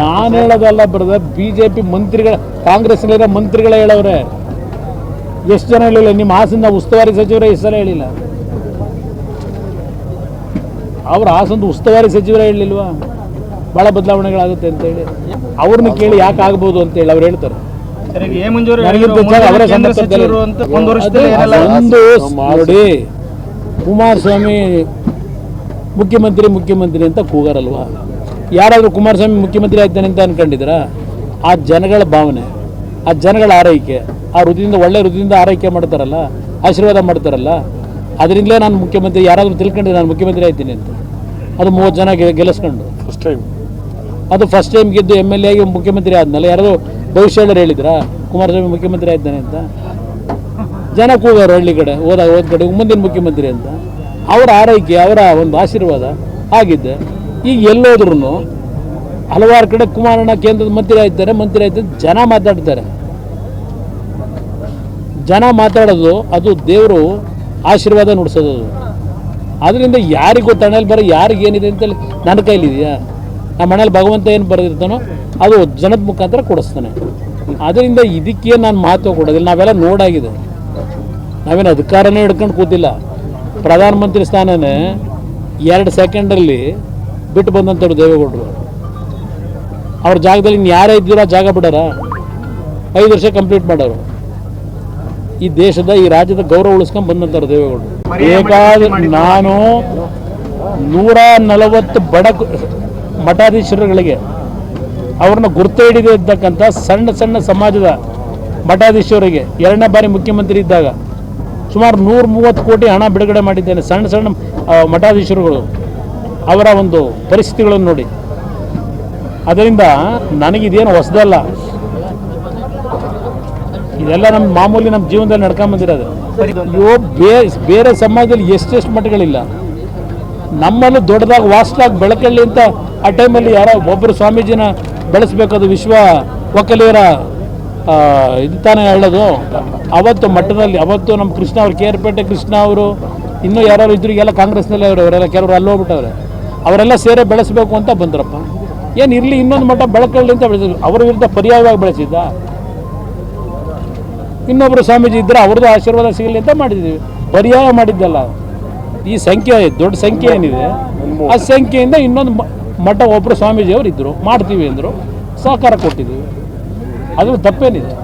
ನಾನು ಹೇಳೋದಲ್ಲ brother B J P ಮಂತ್ರಿಗಳ ಕಾಂಗ್ರೆಸ್ನಲ್ಲಿರೋ ಮಂತ್ರಿಗಳೇ ಹೇಳವ್ರೆ. ಎಷ್ಟು ಜನ ಹೇಳಿಲ್ಲ ನಿಮ್ಮ ಹಾಸನ ಉಸ್ತುವಾರಿ ಸಚಿವರೇ ಹೆಸರು ಹೇಳಿಲ್ಲ. ಅವ್ರ ಹಾಸನದ ಉಸ್ತುವಾರಿ ಸಚಿವರೇ ಹೇಳಿಲ್ವಾ ಭಾಳ ಬದಲಾವಣೆಗಳಾಗುತ್ತೆ ಅಂತೇಳಿ ಅವ್ರನ್ನ ಕೇಳಿ ಯಾಕೆ ಆಗ್ಬೋದು ಅಂತೇಳಿ ಅವ್ರು ಹೇಳ್ತಾರೆ. ಒಂದು ನೋಡಿ ಕುಮಾರಸ್ವಾಮಿ ಮುಖ್ಯಮಂತ್ರಿ ಮುಖ್ಯಮಂತ್ರಿ ಅಂತ ಕೂಗಾರಲ್ವಾ? ಯಾರಾದರೂ ಕುಮಾರಸ್ವಾಮಿ ಮುಖ್ಯಮಂತ್ರಿ ಆಗ್ತಾನೆ ಅಂತ ಅನ್ಕೊಂಡಿದ್ರ ಆ ಜನಗಳ ಭಾವನೆ ಆ ಜನಗಳ ಆರೈಕೆ ಆ ಹೃದಯದಿಂದ ಒಳ್ಳೆ ಹೃದಯದಿಂದ ಆರೈಕೆ ಮಾಡ್ತಾರಲ್ಲ ಆಶೀರ್ವಾದ ಮಾಡ್ತಾರಲ್ಲ ಅದರಿಂದಲೇ ನಾನು ಮುಖ್ಯಮಂತ್ರಿ ಯಾರಾದರೂ ತಿಳ್ಕೊಂಡ್ರೆ ನಾನು ಮುಖ್ಯಮಂತ್ರಿ ಆಯ್ತೀನಿ ಅಂತ. ಅದು ಮೂವತ್ತು ಜನ ಗೆಲ್ಲಿಸ್ಕೊಂಡು. ಫಸ್ಟ್ ಟೈಮ್ ಅದು ಫಸ್ಟ್ ಟೈಮ್ ಗೆದ್ದು ಎಂ ಎಲ್ ಎ ಆಗಿ ಮುಖ್ಯಮಂತ್ರಿ ಆದ್ಮೇಲೆ ಯಾರಾದರೂ ಭವಿಷ್ಯ ಹೇಳೋರು ಹೇಳಿದ್ರಾ ಕುಮಾರಸ್ವಾಮಿ ಮುಖ್ಯಮಂತ್ರಿ ಆಯ್ತಾನೆ ಅಂತ? ಜನ ಕೂಗಾರು ಹಳ್ಳಿ ಕಡೆ ಹೋದಾಗ ಹೋದ ಕಡೆ ಮುಂದಿನ ಮುಖ್ಯಮಂತ್ರಿ ಅಂತ. ಅವರ ಆರೈಕೆ ಅವರ ಒಂದು ಆಶೀರ್ವಾದ ಆಗಿದ್ದೆ ಈಗ ಎಲ್ಲೋದ್ರೂ ಹಲವಾರು ಕಡೆ ಕುಮಾರಣ್ಣ ಕೇಂದ್ರದ ಮಂತ್ರಿ ಆಯ್ತಾರೆ ಮಂತ್ರಿ ಆಯ್ತಾರೆ ಜನ ಮಾತಾಡ್ತಾರೆ. ಜನ ಮಾತಾಡೋದು, ಅದು ದೇವರು ಆಶೀರ್ವಾದ ನುಡಿಸೋದು. ಅದು ಅದರಿಂದ ಯಾರಿಗೂ ತಣ್ಣಲ್ಲಿ ಬರೋ, ಯಾರಿಗೆ ಏನಿದೆ ಅಂತೇಳಿ ನನ್ನ ಕೈಲಿದೆಯಾ ನಮ್ಮ ಮನೇಲಿ ಭಗವಂತ ಏನು ಬರೆದಿರ್ತಾನೋ, ಅದು ಜನದ ಮುಖಾಂತರ ಕೊಡಿಸ್ತಾನೆ. ಅದರಿಂದ ಇದಕ್ಕೆ ನಾನು ಮಹತ್ವ ಕೊಡೋದಿಲ್ಲ. ನಾವೆಲ್ಲ ನೋಡಾಗಿದೆ ನಾವೇನು ಅಧಿಕಾರನೇ ಹಿಡ್ಕೊಂಡು ಕೂತಿಲ್ಲ. ಪ್ರಧಾನಮಂತ್ರಿ ಸ್ಥಾನನೇ ಎರಡು ಸೆಕೆಂಡಲ್ಲಿ ಬಿಟ್ಟು ಬಂದಂಥವ್ರು ದೇವೇಗೌಡರು. ಅವ್ರ ಜಾಗದಲ್ಲಿ ಇನ್ನು ಯಾರೇ ಇದ್ದೀರಾ ಜಾಗ ಬಿಡಾರ? ಐದು ವರ್ಷ ಕಂಪ್ಲೀಟ್ ಮಾಡೋರು. ಈ ದೇಶದ, ಈ ರಾಜ್ಯದ ಗೌರವ ಉಳಿಸ್ಕೊಂಡು ಬಂದಂಥವ್ರು ದೇವೇಗೌಡರು. ಬೇಕಾದ ನಾನು ನೂರ ನಲವತ್ತು ಬಡ ಮಠಾಧೀಶರುಗಳಿಗೆ ಅವ್ರನ್ನ ಗುರ್ತು ಇದ್ದಕ್ಕಂಥ ಸಣ್ಣ ಸಣ್ಣ ಸಮಾಜದ ಮಠಾಧೀಶರಿಗೆ, ಎರಡನೇ ಬಾರಿ ಮುಖ್ಯಮಂತ್ರಿ ಇದ್ದಾಗ ಸುಮಾರು ನೂರ ಮೂವತ್ತು ಕೋಟಿ ಹಣ ಬಿಡುಗಡೆ ಮಾಡಿದ್ದೇನೆ ಸಣ್ಣ ಸಣ್ಣ ಮಠಾಧೀಶರುಗಳು. ಅವರ ಒಂದು ಪರಿಸ್ಥಿತಿಗಳನ್ನು ನೋಡಿ. ಅದರಿಂದ ನನಗಿದೇನು ಹೊಸದಲ್ಲ ಇದೆಲ್ಲ ನಮ್ಮ ಮಾಮೂಲಿ ನಮ್ಮ ಜೀವನದಲ್ಲಿ ನಡ್ಕೊಂಬಂದಿರೋದು ಇವು ಬೇ- ಬೇರೆ ಸಮಾಜದಲ್ಲಿ ಎಷ್ಟೆಷ್ಟು ಮಠಗಳಿಲ್ಲ. ನಮ್ಮಲ್ಲೂ ದೊಡ್ಡದಾಗಿ ವಾಸ್ತಾಗಿ ಬೆಳಕಳ್ಳಿ ಅಂತ ಆ ಟೈಮಲ್ಲಿ ಯಾರೋ ಒಬ್ಬರು ಸ್ವಾಮೀಜಿನ ಬೆಳೆಸಬೇಕಾದ ವಿಶ್ವ ಒಕ್ಕಲಿಗರ ಆ, ಇದು ತಾನೇ ಹೇಳೋದು. ಅವತ್ತು ಮಠದಲ್ಲಿ ಅವತ್ತು ನಮ್ಮ ಕೃಷ್ಣ ಅವರು ಕೇರ್ಪೇಟೆ ಕೃಷ್ಣ ಅವರು ಇನ್ನೂ ಯಾರು ಇದ್ರಿಗೆಲ್ಲ ಎಲ್ಲ ಕಾಂಗ್ರೆಸ್ನಲ್ಲೇ ಅವರು ಅವರೆಲ್ಲ ಕೆಲವರು ಅಲ್ಲಿ ಹೋಗ್ಬಿಟ್ಟವ್ರೆ. ಅವರೆಲ್ಲ ಸೇರೆ ಬೆಳೆಸಬೇಕು ಅಂತ ಬಂದ್ರಪ್ಪ. ಏನು ಇರಲಿ, ಇನ್ನೊಂದು ಮಠ ಬೆಳಕಳ್ಳಿ ಅಂತ ಬೆಳೆಸಿದ್ರು. ಅವರ ವಿರುದ್ಧ ಪರ್ಯಾಯವಾಗಿ ಬೆಳೆಸಿದ್ದ. ಇನ್ನೊಬ್ಬರು ಸ್ವಾಮೀಜಿ ಇದ್ದರೆ ಅವ್ರದ್ದು ಆಶೀರ್ವಾದ ಸಿಗಲಿ ಅಂತ ಮಾಡಿದ್ದೀವಿ ಪರ್ಯಾಯ ಮಾಡಿದ್ದಲ್ಲ. ಈ ಸಂಖ್ಯೆ, ದೊಡ್ಡ ಸಂಖ್ಯೆ ಏನಿದೆ, ಆ ಸಂಖ್ಯೆಯಿಂದ ಇನ್ನೊಂದು ಮಠ ಒಬ್ಬರು ಸ್ವಾಮೀಜಿಯವರು ಇದ್ದರು ಮಾಡ್ತೀವಿ ಅಂದರು. ಸಹಕಾರ ಕೊಟ್ಟಿದ್ದೀವಿ ಅದು ತಪ್ಪೇನಿದೆ.